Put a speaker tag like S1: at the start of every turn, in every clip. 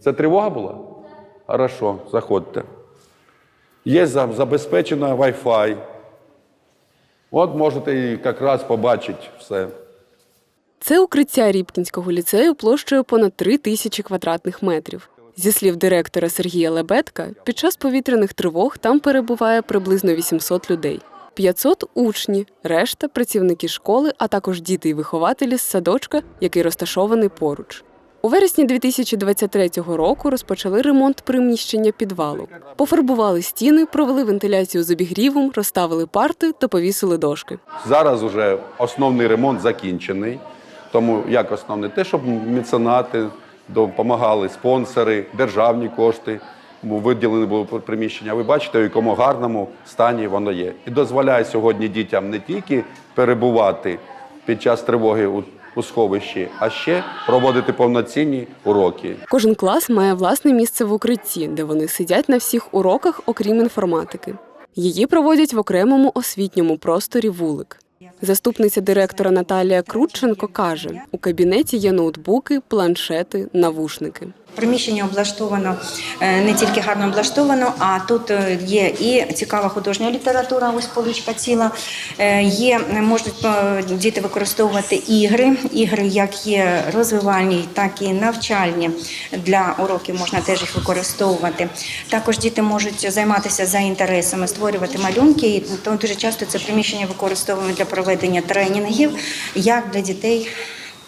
S1: Це тривога була? Хорошо, заходьте. Є за- забезпечено Wi-Fi. От можете і якраз побачити все.
S2: Це укриття Рібкінського ліцею площею понад три тисячі квадратних метрів. Зі слів директора Сергія Лебедка, під час повітряних тривог там перебуває приблизно 800 людей. 500 – учні, решта – працівники школи, а також діти і вихователі з садочка, який розташований поруч. У вересні 2023 року розпочали ремонт приміщення підвалу. Пофарбували стіни, провели вентиляцію з обігрівом, розставили парти та повісили дошки.
S1: Зараз вже основний ремонт закінчений. Тому як основне, те, щоб меценати допомагали, спонсори, державні кошти. Виділені було приміщення. Ви бачите, в якому гарному стані воно є. І дозволяє сьогодні дітям не тільки перебувати під час тривоги у, у сховищі, а ще проводити повноцінні уроки.
S2: Кожен клас має власне місце в укритті, де вони сидять на всіх уроках, окрім інформатики. Її проводять в окремому освітньому просторі вулик. Заступниця директора Наталія Крутченко каже: у кабінеті є ноутбуки, планшети, навушники.
S3: Приміщення облаштовано е, не тільки гарно облаштовано, а тут е, є і цікава художня література, ось поличка ціла. Е, Є можуть діти використовувати ігри, ігри як є розвивальні, так і навчальні. Для уроків можна теж їх використовувати. Також діти можуть займатися за інтересами, створювати малюнки. І тому дуже часто це приміщення використовуємо для проведення тренінгів як для дітей,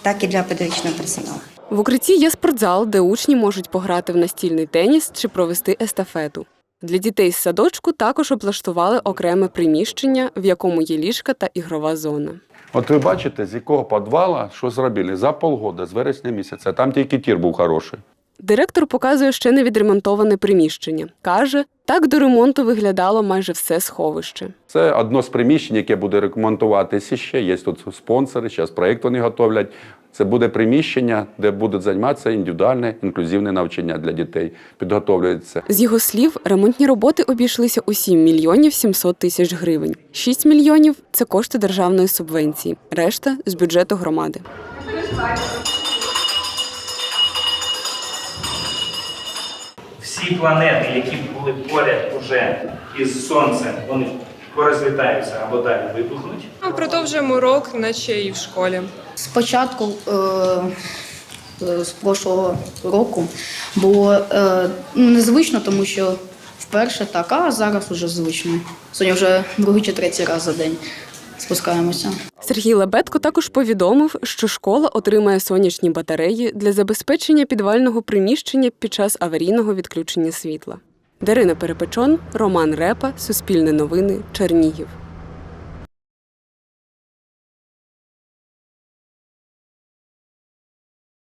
S3: так і для педагогічного персоналу.
S2: В укритті є спортзал, де учні можуть пограти в настільний теніс чи провести естафету. Для дітей з садочку також облаштували окреме приміщення, в якому є ліжка та ігрова зона.
S1: От ви бачите, з якого підвала що зробили за полгода, з вересня місяця. Там тільки тір був хороший.
S2: Директор показує ще не відремонтоване приміщення. Каже, так до ремонту виглядало майже все сховище.
S1: Це одно з приміщень, яке буде ремонтуватися ще. Є тут спонсори, зараз проєкт вони готовлять. Це буде приміщення, де будуть займатися індивідуальне інклюзивне навчання для дітей. Підготовлюється.
S2: З його слів, ремонтні роботи обійшлися у 7 мільйонів 700 тисяч гривень. 6 мільйонів це кошти державної субвенції, решта з бюджету громади.
S4: всі планети, які були поряд уже із сонцем, вони порозлітаються або далі вибухнуть.
S5: Ми продовжуємо урок, наче і в школі.
S6: Спочатку е, е, з прошлого року було е, ну, незвично, тому що вперше так, а зараз уже звично. Сьогодні вже другий чи третій раз за день спускаємося.
S2: Сергій Лебедко також повідомив, що школа отримає сонячні батареї для забезпечення підвального приміщення під час аварійного відключення світла. Дарина Перепечон, Роман Репа, Суспільне новини, Чернігів.